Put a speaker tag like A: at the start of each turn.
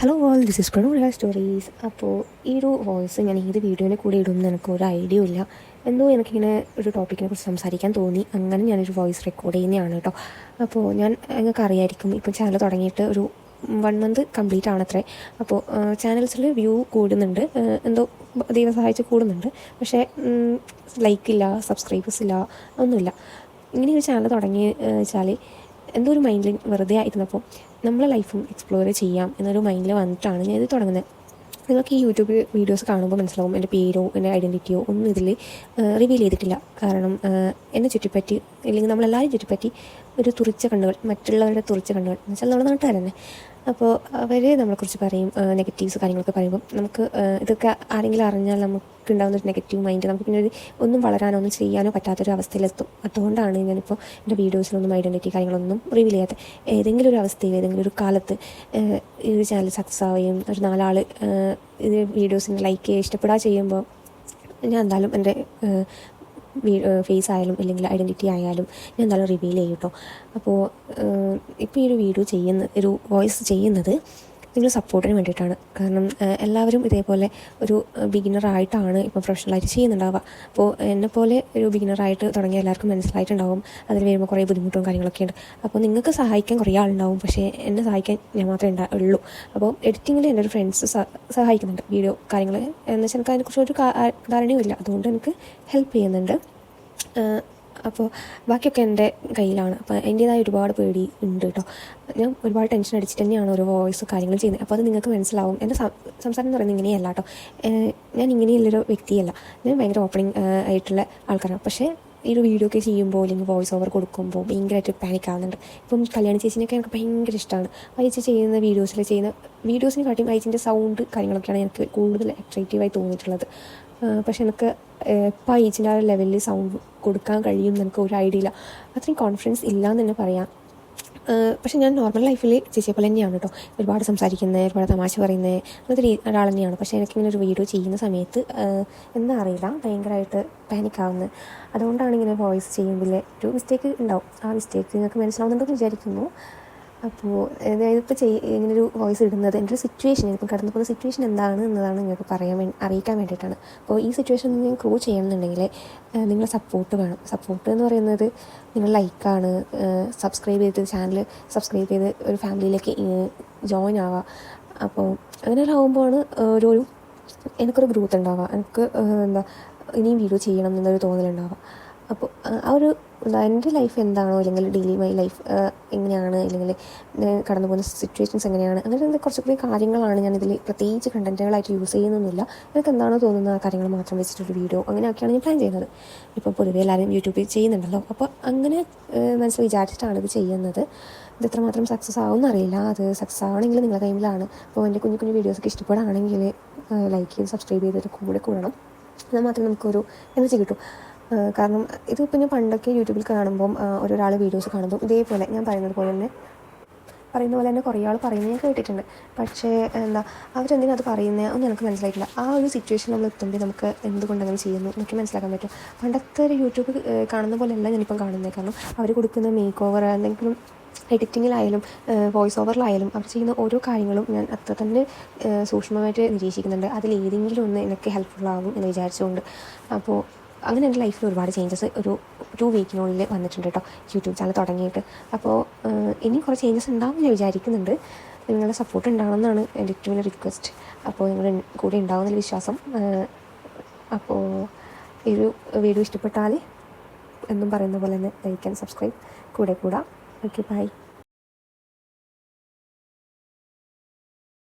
A: Hello all this is Pranu stories അപ്പോൾ ഈ ഒരു വോയിസ് ഞാൻ ഏത് വീഡിയോനെ കൂടെ ഇടുമെന്ന് എനിക്ക് ഒരു ഐഡിയ ഇല്ല. എന്തോ എനിക്കിങ്ങനെ ഒരു ടോപ്പിക്കിനെ കുറിച്ച് സംസാരിക്കാൻ തോന്നി. അങ്ങനെ ഞാനൊരു വോയിസ് റെക്കോർഡ് ചെയ്യുന്നതാണ് കേട്ടോ. അപ്പോൾ ഞാൻ നിങ്ങൾക്ക് അറിയായിരിക്കും ഇപ്പോൾ ചാനൽ തുടങ്ങിയിട്ട് ഒരു വൺ മന്ത് കംപ്ലീറ്റ് ആണത്രേ. അപ്പോൾ ചാനൽസിൽ വ്യൂ കൂടുന്നുണ്ട്. എന്തോ ദൈവം സഹായിച്ച് കൂടുന്നുണ്ട്. പക്ഷേ ലൈക്കില്ല സബ്സ്ക്രൈബേഴ്സ് ഇല്ല ഒന്നുമില്ല. ഇങ്ങനെ ഒരു ചാനൽ തുടങ്ങി വെച്ചാൽ എന്തോ ഒരു മൈൻഡിൽ വെറുതെ ആയിരുന്നപ്പോൾ നമ്മളെ ലൈഫും എക്സ്പ്ലോർ ചെയ്യാം എന്നൊരു മൈൻഡിൽ വന്നിട്ടാണ് ഞാൻ ഇത് തുടങ്ങുന്നത് നിങ്ങൾക്ക് ഈ യൂട്യൂബ് വീഡിയോസ് കാണുമ്പോൾ മനസ്സിലാവും എന്റെ പേരോ എന്റെ ഐഡന്റിറ്റിയോ ഒന്നും ഇതിൽ റിവീൽ ചെയ്തിട്ടില്ല. കാരണം എന്നെ ചുറ്റിപ്പറ്റി അല്ലെങ്കിൽ നമ്മളെല്ലാവരും ചുറ്റിപ്പറ്റി ഒരു തുറിച്ച കണ്ണുകൾ മറ്റുള്ളവരുടെ തുറിച്ച കണ്ണുകൾ എന്ന് വെച്ചാൽ നമ്മുടെ നാട്ടുകാർ തന്നെ അപ്പോൾ അവർ നമ്മളെക്കുറിച്ച് പറയും നെഗറ്റീവ്സ് കാര്യങ്ങളൊക്കെ പറയുമ്പോൾ നമുക്ക് ഇതൊക്കെ ആരെങ്കിലും അറിഞ്ഞാൽ നമുക്ക് ഉണ്ടാകുന്ന ഒരു നെഗറ്റീവ് മൈൻഡ് നമുക്ക് പിന്നെ ഒരു ഒന്നും വളരാനോ ഒന്നും ചെയ്യാനോ പറ്റാത്തൊരു അവസ്ഥയിലെത്തും. അതുകൊണ്ടാണ് ഞാനിപ്പോൾ എന്റെ വീഡിയോസിലൊന്നും ഐഡന്റിറ്റി കാര്യങ്ങളൊന്നും റിവീൽ ചെയ്യാത്ത. ഏതെങ്കിലും ഒരു അവസ്ഥയിൽ ഏതെങ്കിലും ഒരു കാലത്ത് ഈ ഒരു ചാനൽ സക്സസ് ആവുകയും ഒരു നാലാൾ ഇത് വീഡിയോസിന് ലൈക്ക് ചെയ്യുക ഇഷ്ടപ്പെടുക ചെയ്യുമ്പോൾ ഞാൻ എന്തായാലും എന്റെ ഫേസ് ആയാലും അല്ലെങ്കിൽ ഐഡന്റിറ്റി ആയാലും ഞാൻ എന്തായാലും റിവീൽ ചെയ്യും കേട്ടോ അപ്പോൾ ഇപ്പോൾ ഈ ഒരു വീഡിയോ ചെയ്യുന്ന ഒരു വോയിസ് ചെയ്യുന്നത് നിങ്ങൾ സപ്പോർട്ടിന് വേണ്ടിയിട്ടാണ്. കാരണം എല്ലാവരും ഇതേപോലെ ഒരു ബിഗിനറായിട്ടാണ് ഇപ്പോൾ പ്രൊഫഷണലായിട്ട് ചെയ്യുന്നുണ്ടാവുക. അപ്പോൾ പോലെ ഒരു ബിഗിനറായിട്ട് തുടങ്ങിയ എല്ലാവർക്കും മനസ്സിലായിട്ടുണ്ടാവും. അതിൽ വരുമ്പോൾ കുറേ ബുദ്ധിമുട്ടും കാര്യങ്ങളൊക്കെ ഉണ്ട്. അപ്പോൾ നിങ്ങൾക്ക് സഹായിക്കാൻ കുറേ ആളുണ്ടാവും. പക്ഷേ എന്നെ സഹായിക്കാൻ ഞാൻ മാത്രമേ ഉണ്ടാ ഉള്ളൂ. അപ്പോൾ എഡിറ്റിങ്ങിൽ എന്റെ ഒരു ഫ്രണ്ട്സ് സഹായിക്കുന്നുണ്ട്. വീഡിയോ കാര്യങ്ങൾ എന്ന് വെച്ചാൽ എനിക്ക് അതിനെക്കുറിച്ച് ഒരു കാ- ധാരണയും ഇല്ല അതുകൊണ്ട് എനിക്ക് ഹെൽപ്പ് ചെയ്യുന്നുണ്ട്. അപ്പോൾ ബാക്കിയൊക്കെ എന്റെ കയ്യിലാണ്. അപ്പോൾ എന്റേതായ ഒരുപാട് പേടി ഉണ്ട് കേട്ടോ. ഞാൻ ഒരുപാട് ടെൻഷൻ അടിച്ചിട്ട് തന്നെയാണ് ഓരോ വോയിസ് കാര്യങ്ങളും ചെയ്യുന്നത്. അപ്പോൾ അത് നിങ്ങൾക്ക് മനസ്സിലാവും. എന്റെ സംസാരം എന്ന് പറയുന്നത് ഇങ്ങനെയല്ല കേട്ടോ. ഞാൻ ഇങ്ങനെയുള്ളൊരു വ്യക്തിയല്ല. ഞാൻ ഭയങ്കര ഓപ്പണിംഗ് ആയിട്ടുള്ള ആൾക്കാരാണ്. പക്ഷേ ഈ ഒരു വീഡിയോ ഒക്കെ ചെയ്യുമ്പോൾ അല്ലെങ്കിൽ വോയിസ് ഓവർ കൊടുക്കുമ്പോൾ ഭയങ്കരമായിട്ട് പാനിക് ആവുന്നുണ്ട്. ഇപ്പം കല്യാണ ചേച്ചിനൊക്കെ എനിക്ക് ഭയങ്കര ഇഷ്ടമാണ്. അയച്ച് ചെയ്യുന്ന വീഡിയോസിൽ ചെയ്യുന്ന വീഡിയോസിനെ കാട്ടിയും അയച്ചിന്റെ സൗണ്ട് കാര്യങ്ങളൊക്കെയാണ് എനിക്ക് കൂടുതൽ അട്രാക്റ്റീവായി തോന്നിയിട്ടുള്ളത്. പക്ഷെ എനിക്ക് ഇപ്പം ഈച്ചിന്റെ ആ ലെവലിൽ സൗണ്ട് കൊടുക്കാൻ കഴിയും എനിക്ക് ഒരു ഐഡിയ ഇല്ല. അത്രയും കോൺഫിഡൻസ് ഇല്ല എന്ന് തന്നെ പറയാം. പക്ഷെ ഞാൻ നോർമൽ ലൈഫിൽ ചേച്ചിയെ പോലെ തന്നെയാണ് കേട്ടോ ഒരുപാട് സംസാരിക്കുന്നത് ഒരുപാട് തമാശ പറയുന്നത് അങ്ങനത്തെ രീതി ഒരാൾ തന്നെയാണ്. പക്ഷേ എനിക്കിങ്ങനെ ഒരു വീഡിയോ ചെയ്യുന്ന സമയത്ത് എന്താ അറിയില്ല ഭയങ്കരമായിട്ട് പാനിക്കാവുന്നത് അതുകൊണ്ടാണ് ഇങ്ങനെ വോയിസ് ചെയ്യുമ്പോൾ ഒരു മിസ്റ്റേക്ക് ഉണ്ടാവും. ആ മിസ്റ്റേക്ക് നിങ്ങൾക്ക് മനസ്സിലാവുന്നുണ്ടെന്ന് വിചാരിക്കുന്നു. അപ്പോൾ ഇപ്പോൾ ചെയ് ഇങ്ങനൊരു വോയിസ് ഇടുന്നത് എന്റെ ഒരു സിറ്റുവേഷൻ ഇപ്പോൾ കടന്നു പോകുന്ന സിറ്റുവേഷൻ എന്താണ് എന്നതാണ് നിങ്ങൾക്ക് പറയാൻ വേണ്ടി അറിയിക്കാൻ വേണ്ടിയിട്ടാണ്. അപ്പോൾ ഈ സിറ്റുവേഷൻ ഞാൻ ക്രൂ ചെയ്യണമെന്നുണ്ടെങ്കിൽ നിങ്ങളെ സപ്പോർട്ട് വേണം. സപ്പോർട്ട് എന്ന് പറയുന്നത് നിങ്ങൾ ലൈക്കാണ് സബ്സ്ക്രൈബ് ചെയ്ത് ചാനൽ സബ്സ്ക്രൈബ് ചെയ്ത് ഒരു ഫാമിലിയിലേക്ക് ജോയിൻ ആവുക അപ്പോൾ അങ്ങനെ ആകുമ്പോഴാണ് ഒരു ഒരു എനിക്കൊരു ഗ്രോത്ത് ഉണ്ടാവുക. എനിക്ക് എന്താ ഇനിയും വീഡിയോ ചെയ്യണം എന്നൊരു തോന്നലുണ്ടാവുക. അപ്പോൾ ആ ഒരു എന്റെ ലൈഫ് എന്താണോ അല്ലെങ്കിൽ ഡെയിലി മൈ ലൈഫ് എങ്ങനെയാണ് അല്ലെങ്കിൽ കടന്നു പോകുന്ന സിറ്റുവേഷൻസ് എങ്ങനെയാണ് അങ്ങനെ കുറച്ച് കുറേ കാര്യങ്ങളാണ് ഞാൻ ഇതിൽ പ്രത്യേകിച്ച് കണ്ടന്റുകളായിട്ട് യൂസ് ചെയ്യുന്നൊന്നുമില്ല. എനിക്ക് എന്താണോ തോന്നുന്ന ആ കാര്യങ്ങൾ മാത്രം വെച്ചിട്ടൊരു വീഡിയോ അങ്ങനെയൊക്കെയാണ് ഞാൻ പ്ലാൻ ചെയ്യുന്നത്. ഇപ്പോൾ പൊതുവേ എല്ലാവരും യൂട്യൂബിൽ ചെയ്യുന്നുണ്ടല്ലോ. അപ്പോൾ അങ്ങനെ മനസ്സിൽ വിചാരിച്ചിട്ടാണ് ഇത് ചെയ്യുന്നത്. ഇത് എത്രമാത്രം സക്സസ് ആവും എന്നറിയില്ല അത് സക്സസ് ആവണമെങ്കിൽ നിങ്ങളുടെ കയ്യിലാണ് അപ്പോൾ എന്റെ കുഞ്ഞു കുഞ്ഞു വീഡിയോസൊക്കെ ഇഷ്ടപ്പെടുകയാണെങ്കിൽ ലൈക്ക് ചെയ്ത് സബ്സ്ക്രൈബ് ചെയ്തിട്ട് കൂടെ കൂടണം. എന്നാൽ മാത്രമേ നമുക്കൊരു എനർജി കിട്ടൂ. കാരണം ഇത് ഞാൻ പണ്ടൊക്കെ യൂട്യൂബിൽ കാണുമ്പം ഒരാൾ വീഡിയോസ് കാണുമ്പം ഇതേപോലെ ഞാൻ പറയുന്നത് പോലെ തന്നെ പറയുന്ന പോലെ തന്നെ കുറേ ആൾ പറയുന്നത് ഞാൻ കേട്ടിട്ടുണ്ട്. പക്ഷേ എന്താ അവരെന്തിനാ അത് പറയുന്നത് ഒന്നും എനിക്ക് മനസ്സിലായിട്ടില്ല. ആ ഒരു സിറ്റുവേഷൻ നമ്മൾ എത്തുമ്പോൾ നമുക്ക് എന്തുകൊണ്ട് അങ്ങനെ ചെയ്യുന്നു എന്നൊക്കെ മനസ്സിലാക്കാൻ പറ്റും. പണ്ടത്തെ ഒരു യൂട്യൂബ് കാണുന്ന പോലെയല്ല ഞാനിപ്പം കാണുന്നത് കാരണം അവർ കൊടുക്കുന്ന മേക്ക് ഓവർ എന്തെങ്കിലും എഡിറ്റിങ്ങിലായാലും വോയിസ് ഓവറിലായാലും അവർ ചെയ്യുന്ന ഓരോ കാര്യങ്ങളും ഞാൻ അത്ര തന്നെ സൂക്ഷ്മമായിട്ട് നിരീക്ഷിക്കുന്നുണ്ട്. അതിൽ ഏതെങ്കിലും ഒന്ന് എനിക്ക് ഹെൽപ്ഫുൾ ആകും എന്ന് വിചാരിച്ചുകൊണ്ട്. അപ്പോൾ അങ്ങനെ എന്റെ ലൈഫിൽ ഒരുപാട് ചേഞ്ചസ് ഒരു ടു വീക്കിനുള്ളിൽ വന്നിട്ടുണ്ട് കേട്ടോ യൂട്യൂബ് ചാനൽ തുടങ്ങിയിട്ട്. അപ്പോൾ ഇനിയും ഇനി കുറേ ചേഞ്ചസ് ഉണ്ടാവും ഞാൻ വിചാരിക്കുന്നുണ്ട്. നിങ്ങളുടെ സപ്പോർട്ട് ഉണ്ടാവണമെന്നാണ് എന്റെ ഏറ്റവും വലിയ റിക്വസ്റ്റ് അപ്പോൾ നിങ്ങൾ കൂടെ ഉണ്ടാവുന്ന വിശ്വാസം. അപ്പോൾ ഈ ഒരു വീഡിയോ ഇഷ്ടപ്പെട്ടാൽ എന്നും പറയുന്ന പോലെ തന്നെ ലൈക്ക് ആൻഡ് സബ്സ്ക്രൈബ് കൂടെ കൂടാം. Okay bye